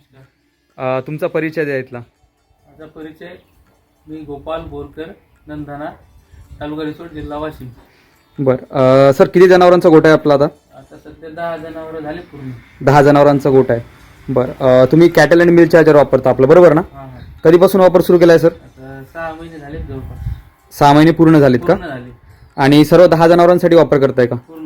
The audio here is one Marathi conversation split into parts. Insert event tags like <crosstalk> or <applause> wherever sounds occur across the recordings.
नमस्कार. अ, तुमचा परिचय द्या इथला. माझा परिचय मी गोपाल बोरकर नंदाना तालुका रिसोड जिल्हा वाशिम. बरं. सर किती जनावरांचा गोठा आहे आपला आता? आता सध्या दहा जनावरं झाले पूर्ण. दहा जनावरांचा गोठा आहे. बरं. अ, तुम्ही कॅटल अँड मिल चार्जर वापरता आपलं बरोबर ना? हा हा. कधीपासून वापर सुरू केला आहे सर? आता सहा महिने झाले जवळपास. सहा महिने पूर्ण झालेत का? पूर्ण झाले. आणि सर्व दहा जनावरांसाठी वापर करताय का? पूर्ण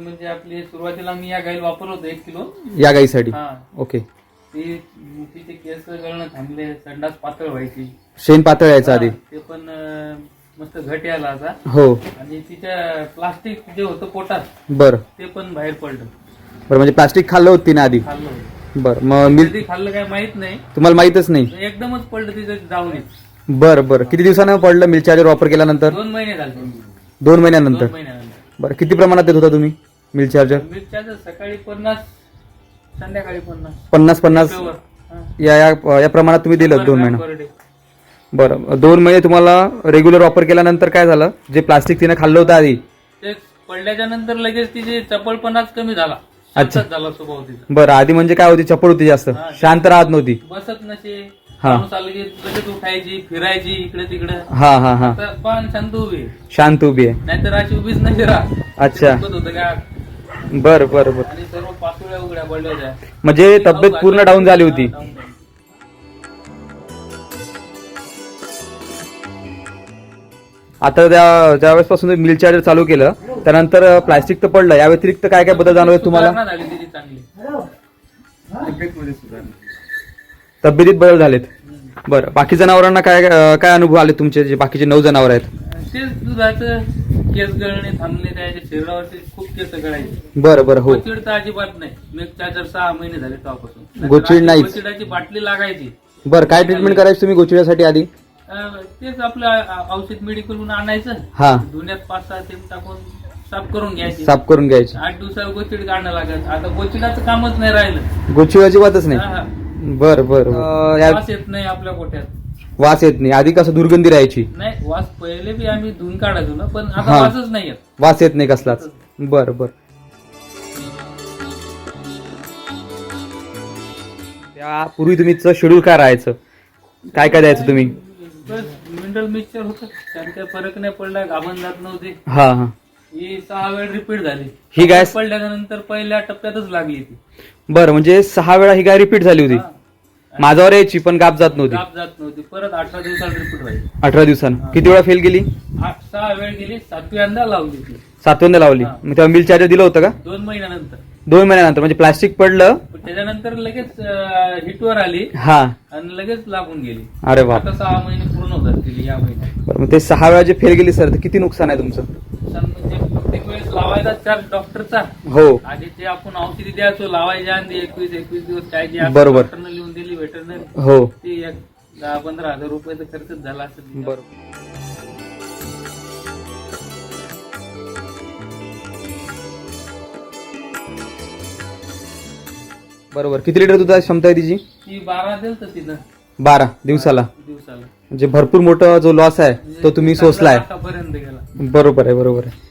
म्हणजे आपली सुरुवातीला मी या गाईल वापरत होतो एक किलो. या गाईसाठी? हा. ओके. ती तिचे केस गळणं थांबले संडास पातळ व्हायची. शेण पातळ यायचं आधी? हा, ते पण अं, मस्त घट यायला आता. हो. आणि तिच्या प्लास्टिक जे होतं पोटात बरं. ते पण बाहेर पडलं. बरं म्हणजे प्लास्टिक खाल्लं होतं तिने आधी? खाल्लं होतं. बरं मग मिल कधी खाल्लं काय माहीत नाही. तुम्हाला माहीतच नाही? एकदमच पडलं तिचं जाऊन येत. बरं बरं. किती दिवसानं पडलं मिल चार्जर वापर केल्यानंतर? दोन महिने झाले. दोन महिन्यानंतर. दोन महिन्यानंतर. बरं किती प्रमाणात देत होता तुम्ही? Mill charger? मिरच्याचं सकाळी पन्नास संध्याकाळी पन्नास. पन्नास पन्नास. हा. या या या प्रमाणात तुम्ही दिलं दोन महिना. Per day. बरं दोन महिने तुम्हाला रेग्युलर वापर केल्यानंतर काय झालं? जे प्लास्टिक तिने खाल्लं होतं आधी? ते पडल्याच्या नंतर लगेच तिचे चपळपणाच कमी झाला. अच्छा. शांतच झाला स्वभाव तिचा. बरं आधी म्हणजे काय होती? चपळ होती जास्त. हा. शांत राहत नव्हती. बसत नसे. हा. माणूस आलं की लगेच उठायची फिरायची इकडे तिकडे. हा हा हा. पण शांत उभी आहे. शांत उभी आहे. नाहीतर अशी उभीच नाही राहा अच्छा. होतं का? बर बर बर. आणि सर्व उघड्या पडल्या होत्या म्हणजे तब्येत पूर्ण डाऊन झाली होती. आता त्या ज्यावेळेस पासून मिल चार्जर चालू केलं त्यानंतर प्लास्टिक तर पडलं. या व्यतिरिक्त काय काय बदल जाणवले तुम्हाला? सुधारणा झाली तिची चांगली तब्येतीत बदल झालेत. बरं. बाकी जनावरांना काय काय अनुभव आले तुमचे? जे बाकीचे नऊ जनावर आहेत. तेच दुधाचं केस गळणे थांबणे त्याच्या शरीरावरती खूप केस गळायचे. बरं बरं हो. गोचिड तर अजिबात नाही. मी चार्जर सहा महिने झाले तेव्हापासून. गोचिड नाहीच. गोचिडाची बाटली लागायची. बरं काय ट्रीटमेंट करायची तुम्ही गोचिड्यासाठी आधी? अं, तेच आपलं अं, औषध मेडिकलहून आणायचं. हा. धुण्यात पाच सहा थेंब टाकून साफ करून घ्यायची. साफ करून घ्यायची. आठ दिवसाला गोचिड काढणं लागत. आता गोचिडाचं कामच नाही राहिलं. गोचिड अजिबातच नाही. हा, हा. बरं बरं अं, या- वास येत नाही आपल्या गोट्यात. वास येत नाही. आधी कसं दुर्गंधी राहायची. नाही वास पहिले बी आम्ही धुवून काढायचो ना पण आता हा. वासच नाही येत. वास येत नाही कसलाच. बरं बरं. त्यापूर्वी तुम्हीचं शेड्यूल काय राहायचं? काय काय द्यायचं तुम्ही? बस मिनरल मिक्सचर होतं. त्यात काही फरक नाही पडला गाभण जात नव्हते. हा हा. ही सहा वेळ रिपीट झाली. ही गॅस- पडल्यानंतर पहिल्या टप्प्यातच लागली ती बरं म्हणजे सहा वेळा ही गाय रिपीट झाली होती. हा. माझ्यावर यायची पण गाप जात नव्हती. गाप जात नव्हती. परत अठरा दिवसाला रिपीट व्हायची. अठरा दिवसानं. किती वेळा फेल गेली आठ सहा वेळ गेली सातव्यांदा लावली ती सातवंदा लावली. हा. मग तेव्हा मिल चार्जर दिलं होतं का? दोन महिन्यानंतर. दोन महिन्यानंतर म्हणजे प्लास्टिक पडलं. पण त्याच्यानंतर लगेच हिटवर आली. हा. आणि लगेच लागून गेली. अरे बाप. आता सहा महिने पूर्ण होतात गेली या महिन्यात. बरं मग ते सहा वेळा जे फेल गेली सर तर किती नुकसान आहे तुमचं? म्हणजे लावायचा चार्ज डॉक्टरचा. हो. आधी ते आपण औषधी द्यायचो लावायच्या आधी एकवीस एकवीस दिवस काय जे बरोबर. डॉक्टरनं लिहून दिली वेटरनरी हो. ते एक दहा पंधरा हजार रुपयाचा खर्चच झाला असेल. बरोबर. बरोबर. किती लिटर दुधाची क्षमता आहे तिची? ती बारा देल तर तिथं बारा दिवसाला. दिवसाला. म्हणजे भरपूर मोठा जो लॉस आहे तो तुम्ही सोसलाय पर्यंत गेला. बरोबर आहे बरोबर आहे.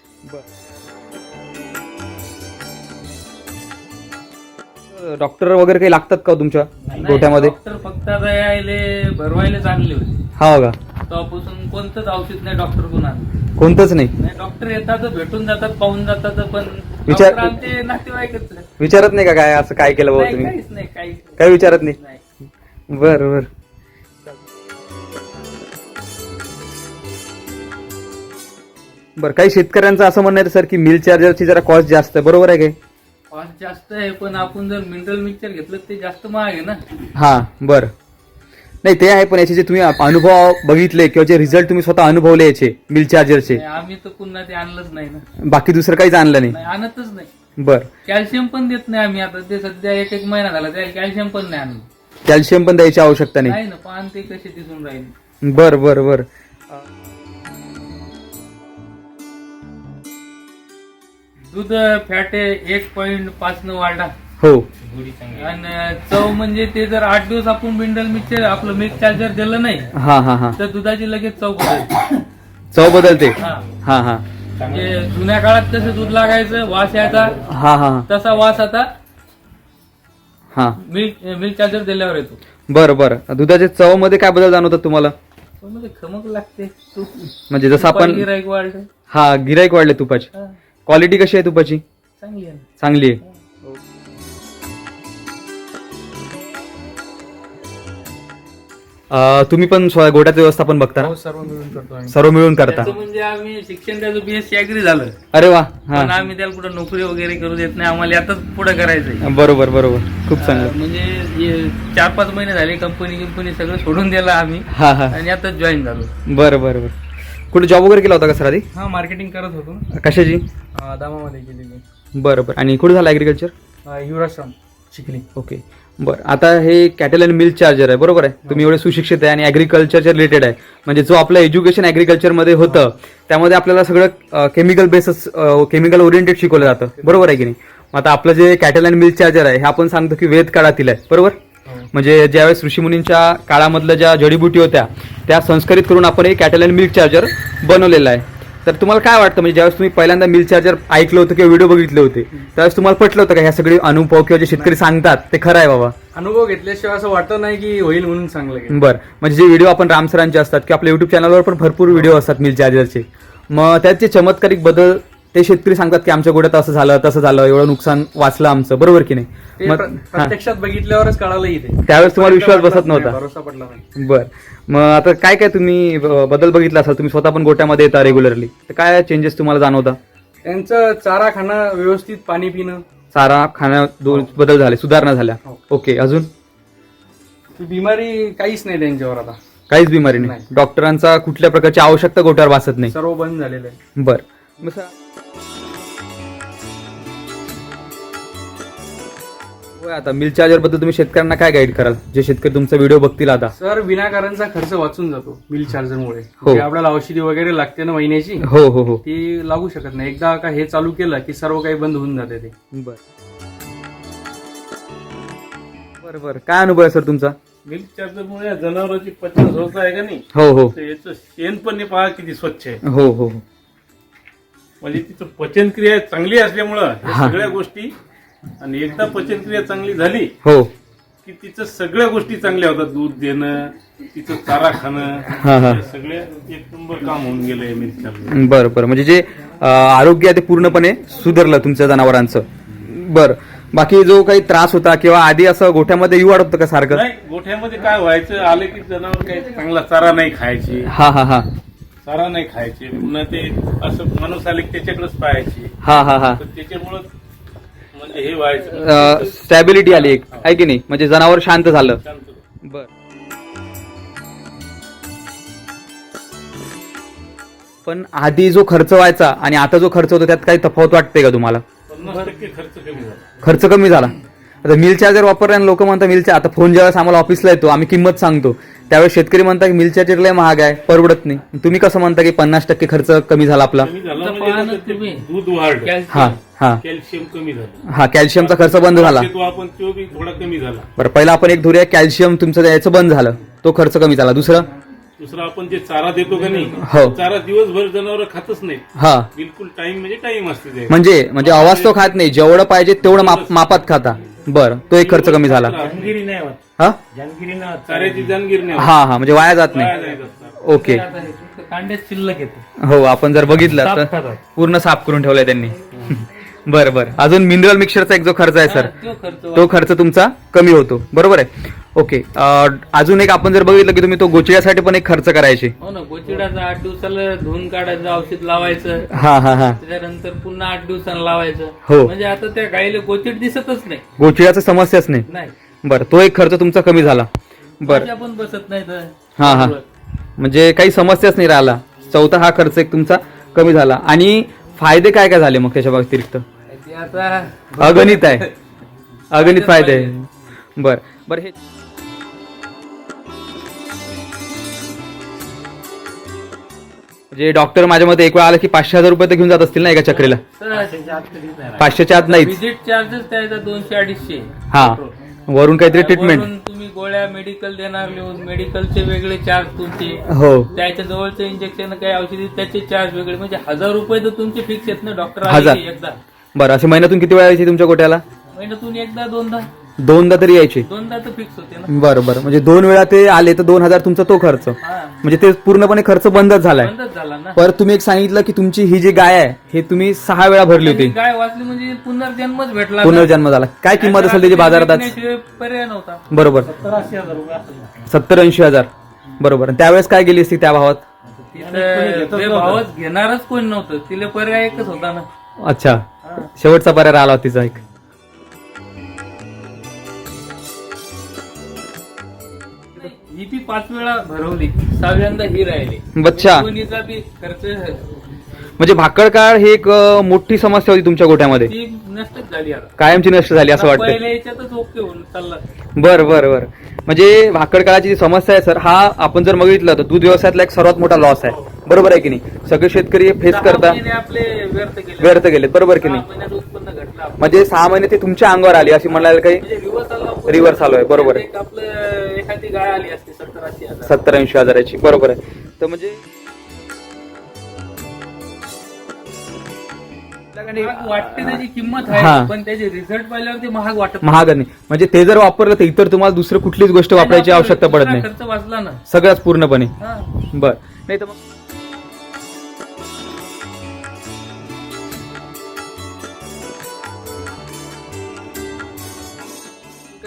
डॉक्टर वगैरे काही लागतात का हो तुमच्या गोठ्यामध्ये? डॉक्टर फक्त आता यायले भरवायला चांगले होते. हा का? तेव्हापासून कोणतंच औषध नाही डॉक्टर कोण आणलं कोणतंच नाही? नाही डॉक्टर येतात भेटून जातात पाहून जातात पण विचार- डॉक्टर आमचे नातेवाईकच. विचारत नाही का काय असं काय केलं बाबा नाही, तुम्ही? काहीच नाही काही काय विचारत नाही? नाही. बर बर. बर काही शेतकऱ्यांचं असं म्हणणं आहे सर की मिल चार्जरची जरा कॉस्ट जास्त आहे. बरोबर आहे काय? कॉस्ट जास्त आहे पण आपण जर मिनरल मिक्सचर घेतलं ते जास्त महाग आहे ना? हा बर. नाही ते आहे पण याचे जे तुम्ही अनुभव बघितले किंवा जे रिझल्ट तुम्ही स्वतः अनुभवले याचे मिल चार्जरचे नाही, आम्ही तर पुन्हा ते आणलंच नाही ना. बाकी दुसरं काहीच आणलं नाही? नाही आणतच नाही. बर. कॅल्शियम पण देत नाही आम्ही आता. ते सध्या एक एक महिना झाला त्या कॅल्शियम पण नाही आणलं. कॅल्शियम पण द्यायची आवश्यकता नाही? नाही ना पान ते कसे दिसून राहील. बर बर बर. दूध फॅट एक पॉईंट पाच न वाढला हो. आणि चव म्हणजे ते जर आठ दिवस आपण मिनरल मिक्सचर आपलं मिल्क चार्जर दिलं नाही हा हा हा. तर दुधाची लगेच चव बदलते. चव बदलते. हा. हा हा. जे जुन्या काळात कसं दूध लागायचं वास यायचा हा हा तसा वास आता हा. मिल्क मिल्क चार्जर दिल्यावर येतो. बरं बरं. दुधाच्या चवमध्ये काय बदल जाणवतात तुम्हाला? पण मध्ये खमक लागते. तूप म्हणजे जसं आपण गिराईक वाढलं हा गिराईक वाढले तुपाची. हा, क्वालिटी कशी आहे तुपाची? चांगली आहे. चांगली आहे. अं, तुम्ही पण स्व- गोट्याचं व्यवस्थापन बघता ना? सर्व मिळून करतो आम्ही. सर्व मिळून करता. त्याचं म्हणजे आम्ही शिक्षण त्याचं बीएससी अग्री झालं. अरे वा हा. पण आम्ही त्याला कुठं नोकरी वगैरे करू देत नाही. आम्हाला यातच पुढे करायचंय. बरोबर बरोबर. खूप चांगलं. अं, म्हणजे हे चार पाच महिने झाले कंपनी कंपनी सगळं सोडून दिलं आम्ही. हा हा. आणि आताच जॉईन झालो. बरं बरं बरं. कुठे जॉब वगैरे केला होता का सर आधी? हा मार्केटिंग करत होतो. कशाची? अं, दामामध्ये केलेली बरं बरं. आणि कुठे झालं ॲग्रिकल्चर अं, युवराश्रम चिखली. ओके. बरं आता हे कॅटल अँड मिल्क चार्जर आहे बरोबर आहे? तुम्ही एवढे सुशिक्षित आहे आणि ॲग्रिकल्चरच्या रिलेटेड आहे. म्हणजे जो आपलं एज्युकेशन ॲग्रिकल्चरमध्ये होतं त्यामध्ये आपल्याला सगळं केमिकल बेसच केमिकल ओरिएंटेड शिकवलं जातं. बरोबर आहे की नाही? मग आता आपलं जे कॅटल अँड मिल्क चार्जर आहे हे आपण सांगतो की वेद काळातील आहे. बरोबर? म्हणजे ज्यावेळेस ऋषीमुनींच्या काळामधल्या ज्या जडीबुटी होत्या त्या संस्करित करून आपण हे कॅटल अँड मिल्क चार्जर बनवलेलं आहे. तर तुम्हाला काय वाटतं? म्हणजे ज्यावेळेस तुम्ही पहिल्यांदा मिल्क चार्जर ऐकलं होतं किंवा व्हिडिओ बघितले होते त्यावेळेस तुम्हाला पटलं होतं का ह्या सगळे अनुभव किंवा जे शेतकरी सांगतात ते खरं आहे बाबा? अनुभव घेतल्याशिवाय असं वाटत नाही की होईल म्हणून चांगलं गेलं. बरं. म्हणजे जे व्हिडिओ आपण रामसरांचे असतात किंवा आपल्या युट्यूब चॅनलवर पण भरपूर व्हिडिओ असतात मिल्क चार्जरचे मग त्यात जे चमत्कारिक बदल ते शेतकरी सांगतात की आमच्या गोड्यात असं झालं तसं झालं एवढं नुकसान वाचलं आमचं. बरोबर की नाही? ते मग प्र- हा. प्रत्यक्षात बघितल्यावरच कळालं इथे. त्यावेळेस तुम्हाला विश्वास बसत नव्हता. भरोसा पडला नाही. बर. मग आता काय काय तुम्ही अं, बदल बघितला असाल? तुम्ही स्वतः पण गोट्यामध्ये येता रेग्युलरली तर काय चेंजेस तुम्हाला जाणवता? त्यांचं चारा खाणं व्यवस्थित पाणी पिणं. चारा खाण्या दोन बदल झाले सुधारणा झाल्या. हो. ओके अजून? ती बिमारी काहीच नाही त्यांच्यावर आता. काहीच बिमारी नाही. नाही. डॉक्टरांचा कुठल्या प्रकारची आवश्यकता गोट्यावर भासत नाही. सर्व बंद झालेलं आहे. बर. मग सा- होय, आता मिल चार्जरबद्दल तुम्ही शेतकऱ्यांना काय गाईड कराल? जे शेतकरी तुमचा व्हिडिओ बघतील आता. सर विनाकारणचा खर्च वाचून जातो मिल चार्जरमुळे हो. जे आपल्याला औषधी वगैरे लागते ना महिन्याची? हो हो हो. ती लागू शकत नाही. एकदा का हे चालू केलं की सर्व काही बंद होऊन जाते ते. बर. बर बर. काय अनुभव आहे सर तुमचा? मिल्क चार्जरमुळे जनावरांची पचन होत आहे का नाही? हो हो. तर याचं शेण पण हे पहा किती स्वच्छ आहे. हो हो हो. म्हणजे तिचं पचनक्रिया चांगली असल्यामुळं हा. सगळ्या गोष्टी आणि एकदा पचनक्रिया चांगली झाली हो. की तिचं सगळ्या गोष्टी चांगल्या होतात. दूध देणं तिचं चारा खाणं हा, हा. हे सगळे एक नंबर काम होऊन गेलंय चार्जर बरं बरं. म्हणजे जे अं, आरोग्य आहे ते पूर्णपणे सुधारलं तुमच्या जनावरांचं. बरं. बाकी जो काही त्रास होता किंवा आधी असं गोठ्यामध्ये येऊ होतं का सारखं? नाही गोठ्यामध्ये काय व्हायचं आले की जनावर काही चांगला चारा नाही खायचे. हा हा हा. चारा नाही खायचे. पुन्हा ते असं माणूस आले की त्याच्याकडेच पाहायचे. हा हा हा. तर त्याच्यामुळं स्टॅबिलिटी आली एक. आहे की नाही? म्हणजे जनावर शांत झालं. बर. पण आधी जो खर्च व्हायचा आणि आता जो खर्च होतो त्यात काही तफावत वाटते का तुम्हाला? खर्च कमी झाला. खर्च कमी झाला. आता मिल चार्जर वापरल्याने लोक म्हणतात मिल आता फोन ज्यावेळेस आम्हाला ऑफिसला येतो आम्ही किंमत सांगतो. त्यावेळेस शेतकरी म्हणतात की मिल चार्जर लय महाग आहे परवडत नाही. तुम्ही कसं म्हणता की पन्नास टक्के खर्च कमी झाला आपला? कमी झाला आता म्हणजे. दूध वाढलं. हा. हा. कॅल्शियम कमी झालं. हा कॅल्शियमचा खर्च बंद झाला. तो आपण तो बी थोडा कमी झाला. बरं पहिला आपण एक धुऱ्या कॅल्शियम तुमचं द्यायचं बंद झालं. तो खर्च कमी झाला. दुसरं? दुसरा आपण जे चारा देतो का नाही हो. तो चारा दिवसभर जनावर खातच नाही. हा. बिलकुल टाइम म्हणजे टाइम असते ते. म्हणजे म्हणजे आवाज तो खात नाही. जेवढं पाहिजे तेवढं माप- मापात खाता. बरं तो एक खर्च कमी झाला. नाही होत. हा? चाऱ्याची नाही. हा हा म्हणजे वाया जात वाया नाही. ओके. आता हे फक्त शिल्लक येते. हो आपण जर बघितलं तर. पूर्ण साफ करून ठेवलाय त्यांनी. बरं बरं. अजून मिनरल मिक्सरचा एक जो खर्च आहे सर हा, तो खर्च तो खर्च तुमचा कमी होतो. बरोबर आहे? ओके अं, अजून एक आपण जर बघितलं की तुम्ही तो गोचिड्यासाठी पण एक खर्च करायचे. हो ना गोचिडाचं आठ दिवसाला धुवून काढायचं औषध लावायचं. हा हा हा. त्याच्यानंतर पुन्हा आठ दिवसांना लावायचं. हो. म्हणजे आता त्या गाईला गोचिड दिसतच नाही. गोचिड्याचा समस्याच नाही. नाही. बरं तो एक खर्च तुमचा कमी झाला. बरं. भाज्या पण बसत नाही तर. हा हा. म्हणजे काही समस्याच नाही राहिला. चौथा हा खर्च एक तुमचा कमी झाला. आणि फायदे काय काय झाले मग त्याच्या व्यतिरिक्त? ते आता अगणित आहे. <laughs> अगणित फायदे. आहे बर. बर हे म्हणजे डॉक्टर माझ्या मते एक वेळा आलं की पाचशे हजार रुपये तर घेऊन जात असतील ना एका चक्रीला? पाचशेच्या आत नाहीच. विजिट चार्जेस त्याचा दोनशे अडीचशे. हा. वरून काहीतरी ट्रीटमेंट गोळ्या मेडिकल देणार लिहून मेडिकलचे वेगळे चार्ज तुमचे. हो. त्याच्या जवळचं इंजेक्शन काही औषधी त्याचे चार्ज वेगळे. म्हणजे हजार रुपये तर तुमचे फिक्स आहेत ना डॉक्टर हजार. एकदा. बरं असे महिन्यातून किती वेळा यायचे तुमच्या गोट्याला? महिन्यातून एकदा दोनदा. दोनदा तरी यायचे. दोनदा तर फिक्स होते ना. बरं बरं. म्हणजे दोन वेळा ते आले तर दोन हजार तुमचा तो खर्च. हा. म्हणजे ते पूर्णपणे खर्च बंदच झालाय. बंदच झाला ना. परत तुम्ही एक सांगितलं की तुमची ही जी गाय आहे हे तुम्ही सहा वेळा भरली होती. गाय वाचली म्हणजे पुनर्जन्मच भेटला. पुनर्जन्म झाला. काय किंमत असेल त्याची बाजारात आज? विकण्याशिवाय पर्याय नव्हता. बरोबर. सत्तर ऐंशी हजार. बरोबर. आणि त्यावेळेस काय गेली असती त्या भावात? तिथं ते भावच घेणारच कोण नव्हतं. तिला पर्याय एकच होता ना. अच्छा. शेवटचा पर्याय आला होता तिचा एक. ही बी पाच वेळा भरवली. सहाव्यांदा ही राहिली. बच्चा. दोन्हीचा बी खर्च म्हणजे भाकड काळ ही एक अं, मोठी समस्या होती तुमच्या गोठ्यामध्ये. ती नष्टच झाली आता. कायमची नष्ट झाली असं वाटतं पहिल्या याच्यातच ओके होऊन चालला. बर बर बर. म्हणजे भाकड काळाची जी समस्या आहे सर हा आपण जर बघितलं तर दूध व्यवसायातला एक सर्वात मोठा लॉस आहे. बरोबर आहे की नाही? सगळे शेतकरी फेस करता आपले व्यर्थ गेले व्यर्थ बरोबर की नाही. म्हणजे सहा महिने ते तुमच्या अंगावर आली अशी म्हणायला काही म्हणजे रिव्हर्स आलो आपण. Reverse आलोय, बरोबर आहे. एक आपलं एखादी गाय आली असते सत्तर ऐंशी हजाराची. बरोबर आहे. तर म्हणजे वाटते त्याची किंमत. आहे पण त्याचे रिझल्ट पाहिल्यावर ते महाग वाटत महाग नाही. म्हणजे ते जर वापरलं तर इतर तुम्हाला दुसरं कुठलीच गोष्ट वापरायची आवश्यकता पडत नाही. खर्च वाचला ना. सगळ्याच पूर्णपणे. बर. नाही तर मग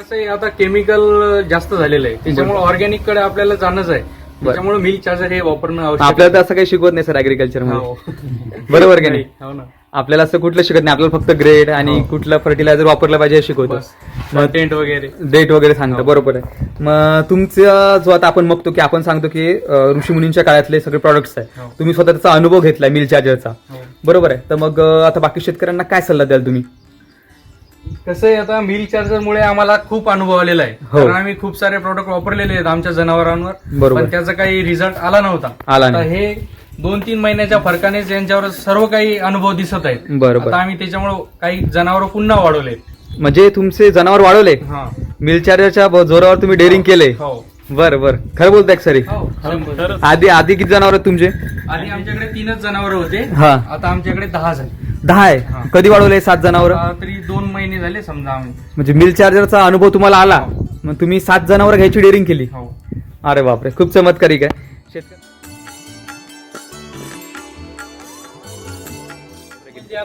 कसं आहे आता केमिकल जास्त झालेलं आहे. त्याच्यामुळे ऑर्गॅनिककडे आपल्याला जाणंच आहे. त्याच्यामुळे मिल्क चार्जर हे वापरणं आवश्यक आपल्याला तर असं काही शिकवत नाही सर अग्रिकल्चरमध्ये. हो. <laughs> बरोबर की नाही? <laughs> हो ना. आपल्याला असं कुठलं शिकत नाही आपल्याला फक्त ग्रेड आणि कुठलं फर्टिलायझर वापरलं पाहिजे हे शिकवतो. बस. कंटेंट वगैरे. डेट वगैरे सांगतो बरोबर आहे. मग तुमचा जो आता आपण बघतो की आपण सांगतो की अं, ऋषीमुनींच्या काळातले सगळे प्रॉडक्ट्स आहे हो. तुम्ही स्वतः त्याचा अनुभव घेतलाय मिल चार्जरचा हो. बरोबर आहे. तर मग अं, आता बाकी शेतकऱ्यांना काय सल्ला द्याल तुम्ही? कसं आहे आता मिल्क चार्जर मुळे आम्हाला खूप अनुभव आलेला आहे. हो. कारण आम्ही खूप सारे प्रोडक्ट वापरलेले आहेत आमच्या जनावरांवर. बरोबर. पण त्याचा काही रिझल्ट आला नव्हता. आला आता नाही. हे दोन तीन महिन्याच्या फरकाने यांच्यावर सर्व काही अनुभव दिसत आहेत बरोबर. आता आम्ही त्याच्यामुळे काही जनावर पुन्हा वाढवले. म्हणजे तुमचे जनावर वाढवले? हा. मिल चार्जरच्या जोरावर तुम्ही डेअरिंग केले. हो. बरं बरं. खरं बोलताय सर हो, शंभर. आधी आधी किती जनावर आहेत तुमचे? आधी आमच्याकडे तीनच जनावर होते. हा. आता आमच्याकडे दहा झाले. दहा हा. आहे कधी वाढवले सात जनावर? आता तरी दोन महिने झाले समजा आम्ही. म्हणजे मिल चार्जरचा अनुभव तुम्हाला आला. मग तुम्ही सात जनावर घ्यायची डेअरिंग केली. हो. अरे बापरे खूप चमत्कारिक आहे.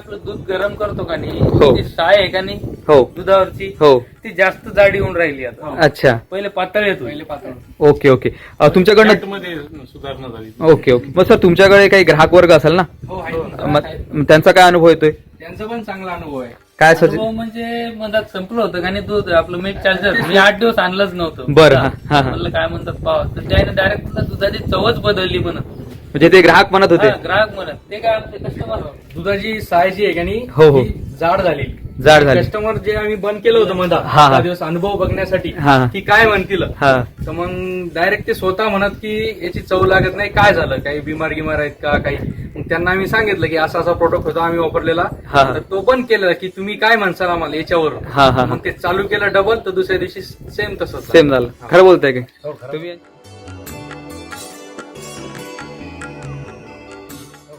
आपलं दूध गरम करतो का नाही? हो. ती साय आहे का नाही? हो. दुधावरची? हो. ती जास्त जाडी होऊन राहिली आता. अच्छा. पहिले पातळ येतो पहिले पातळ ओके ओके. अ, तुमच्याकडनं मध्ये सुधारणा झाली. Okay okay. मग सर तुमच्याकडे काही ग्राहक वर्ग असेल ना? हो आहे. ना. मग मग त्यांचा काय अनुभव येतोय? त्यांचा पण चांगला अनुभव आहे. काय सर अनुभव म्हणजे मधात संपलं होतं का नाही दूध? आपलं मिल्क चार्जर मी आठ दिवस आणलंच नव्हतं. बरं, हा, हा, हा. म्हणलं काय म्हणतात पाव? तर त्याने डायरेक्ट दुधाची चवच बदलली म्हणत म्हणजे ते ग्राहक म्हणत होते. हा, ग्राहक म्हणत. ते काय आमचे कस्टमर दुधाची साय जी आहे का नाही हो, हो. ती जाड झाली. जाड झाली. कस्टमर जे आम्ही बंद केलं होतं मधा हा, हा. दिवस अनुभव बघण्यासाठी हा. की काय म्हणतील? हा. तर मग डायरेक्ट ते स्वतः म्हणत की याची चव लागत नाही काय झालं? काही बिमार गिमार आहेत का? काही? मग त्यांना आम्ही सांगितलं की असा असा प्रोडक्ट होता आम्ही वापरलेला. हा, हा. तर तो बंद केला की तुम्ही काय म्हणसाल आम्हाला याच्यावर हा, हा, हा. मग ते चालू केलं डबल तर दुसऱ्या दिवशी सेम तसंच सेम झालं. खरं बोलताय काय हो. तुम्ही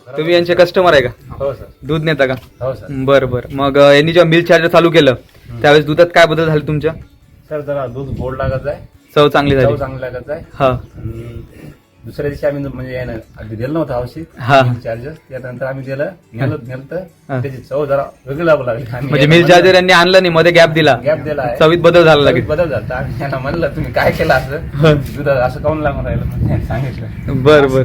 तुम्ही यांचे कस्टमर आहे का? हो सर. दूध नेता का? हो सर. बरं बरं. मग अ, यांनी जेव्हा मिल्क चार्जर चालू केलं त्यावेळेस दुधात काय बदल झाले तुमच्या? सर जरा दूध गोड लागत आहे चव चांगली चव झाली. चांगली लागत आहे हा. आणि दुसऱ्या दिवशी आम्ही म्हणजे यानं अगदी दिलं नव्हतं हा. औषध चार्जेस त्यानंतर आम्ही दिलं नेलं नेलं हा. त्याची चव जरा वेगळी लागू लागली. आम्ही म्हणजे याला मिल्क चार्जर यांनी आणलं नाही मध्ये गॅप दिला. गॅप दिला आहे. चवीत बदल झाला चवीत लगेच. बदल झाला. आम्ही यांना म्हणलं तुम्ही काय केलं असं? दूध असं काऊन लागून राहिलं? म्हणून त्यांनी सांगितलं. बर बर.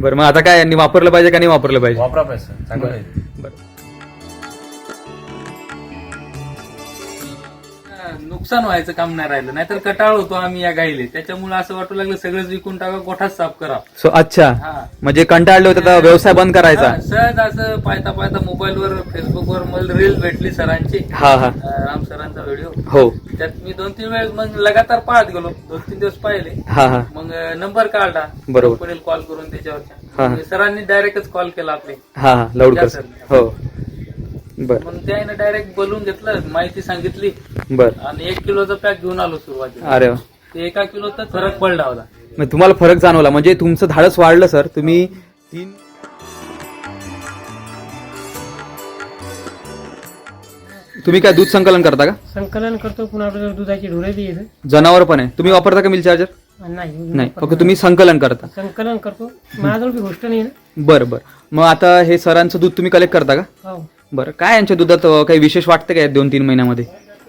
बर मग आता काय यांनी वापरलं पाहिजे का नाही वापरलं पाहिजे? वापरा पैसा चांगलं आहे. बरं. नुकसान व्हायचं काम नाही राहिलं. नाहीतर कटाळ होतो आम्ही या गाईले. त्याच्यामुळे असं वाटू लागलं सगळंच विकून टाका गोठाच साफ करा. सो अच्छा. हा. म्हणजे कंटाळले होते तर व्यवसाय बंद करायचा. हा, सहज असं पाहता पाहता मोबाईलवर फेसबुकवर मला रील भेटली सरांची. हा हा. अं, राम सरांचा व्हिडिओ. हो. त्यात मी दोन तीन वेळेस मग लगातार पाहत गेलो. दोन तीन दिवस पाहिले. हा हा. मग नंबर काढला. बरोबर. कॉल करून हा. त्याच्यावरच्या मग सरांनी डायरेक्टच कॉल केला आपले. हा हा. लाऊडकर सर. हो. बर. मग त्याने डायरेक्ट बोलून घेतलं माहिती सांगितली. बर. आणि एक किलोचा पॅक घेऊन आलो सुरुवातीला. अरे वा. ते एका किलोचा फरक पडला होता. तुम्हाला फरक जाणवला. म्हणजे तुमचं धाडस वाढलं सर. तुम्ही तीन तुम्ही काय दूध संकलन करता का? संकलन करतो. पुन्हा आपल्याला दुधाची ढोरे बी येतं जनावर पण आहे. तुम्ही वापरता का मिल चार्जर? नाही नाही. फक्त तुम्ही संकलन करता. संकलन करतो. माझ्याजवळ बी गोष्ट नाही ना. बरं बरं. मग आता हे सरांचं दूध तुम्ही कलेक्ट करता का? हो. बरं काय यांच्या दुधात अं, काही विशेष वाटतं का या दोन तीन महिन्यामध्ये?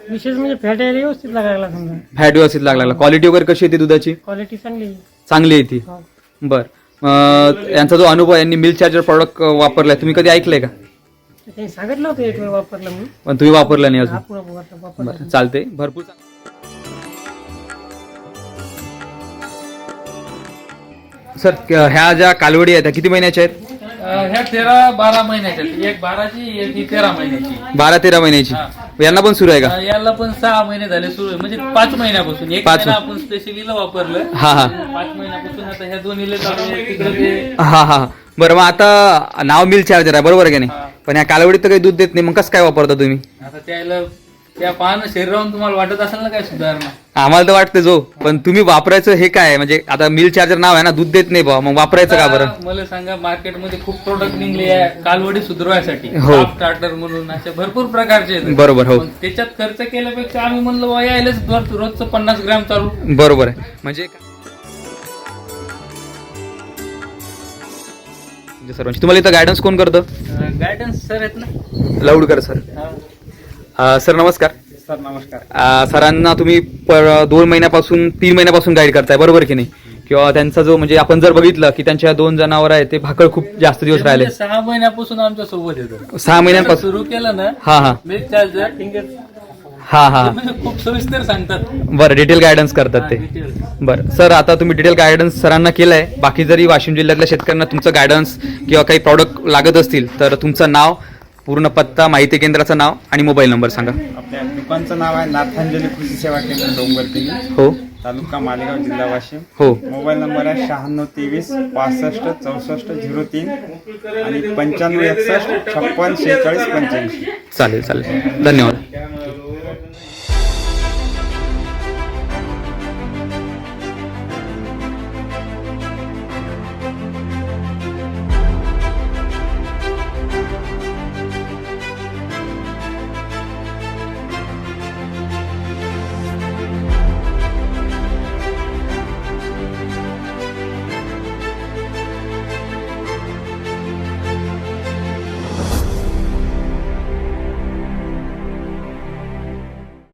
विशेष म्हणजे फॅट यायला व्यवस्थित लागायला समजा. फॅट व्यवस्थित लागला क्वालिटी वगैरे कशी येते दुधाची? क्वालिटी चांगली आहे. चांगली येते हो. बरं. अं, यांचा जो अनुभव आहे, यांनी मिल चार्जर प्रॉडक्ट वापरलाय तुम्ही कधी ऐकलंय का? त्यांनी सांगितलं होतं एक वेळ वापरलं म्हणून. पण तुम्ही वापरला नाही अजून. पुन्हा वापरलं वापरलं बरं चालते भरपूर चांग- सर क- ह्या ज्या कालवडी आहेत त्या किती महिन्याच्या आहेत? ह्या तेरा बारा महिन्याच्या आहेत. एक बाराची एक ही तेरा महिन्याची. बारा तेरा महिन्याची. यांना पण सुरू आहे का? याला पण सहा महिने झाले सुरू. म्हणजे पाच महिन्यापासून. एक पाच. महिना आपण स्पेशलीला वापरलं. हा हा. पाच महिन्यापासून आता ह्या दोन्हीला चालू आहे. तिकडे ते हा हा. बरं मग आता नाव मिल चार्जर आहे. बरोबर आहे का नाही? पण या कालवडीत तर काही दूध देत नाही. मग कसं काय वापरता तुम्ही? आता त्याला त्या पाहणं शरीरावरून तुम्हाला वाटत असेल ना काय सुधारणा? आम्हाला तर वाटतं जो. पण तुम्ही वापरायचं हे काय आहे? म्हणजे आता मिल चार्जर नाव आहे ना दूध देत नाही बा मग वापरायचं का बरं? आता मला सांगा मार्केटमध्ये खूप प्रोडक्ट निघले आहे कालवडी सुधारवायसाठी. हो. स्टार्टर म्हणून असे भरपूर प्रकारचे आहेत. बरोबर हो. पण त्याच्यात खर्च केल्यापेक्षा आम्ही म्हणलो "वा, यायलाच रोज- रोजचं पन्नास ग्रॅम चालू. बरोबर आहे. म्हणजे म्हणजे सर्वांची तुम्हाला इथं गायडन्स कोण करतं? गायडन्स सर आहेत ना. लाऊडकर सर अ, सर नमस्कार. सर नमस्कार. अ, सरांना तुम्ही पर दोन महिन्यापासून तीन महिन्यापासून गाईड करताय बरोबर की नाही? किंवा त्यांचा जो म्हणजे आपण जर बघितलं की त्यांच्या दोन जनावर आहे ते भाकड खूप जास्त दिवस राहिले. म्हणजे सहा महिन्यापासून आमच्यासोबत येतो सहा महिन्यांपासून? सुरू केलं ना हा हा. मिल्क चार्जर हा हा. म्हणजे खूप सविस्तर सांगतात. बरं डिटेल गायडन्स करतात ते. Details. बरं. सर आता तुम्ही डिटेल गायडन्स सरांना केलंय. बाकी जरी वाशिम जिल्ह्यातल्या शेतकऱ्यांना तुमचं गायडन्स किंवा काही प्रॉडक्ट लागत असतील तर तुमचं नाव पूर्ण पत्ता माहिती केंद्राचं नाव आणि मोबाईल नंबर सांगा. आपल्या दुकानचं नाव आहे नाथांजली कृषी सेवा केंद्र डोंगरपिली. हो. तालुका मालेगाव जिल्हा वाशिम. हो. मोबाईल नंबर आहे शहाण्णव तेवीस पासष्ट चौसष्ट झिरो तीन आणि पंच्याण्णव एकसष्ट छप्पन शेहेचाळीस पंच्याऐंशी. चालेल चालेल. धन्यवाद.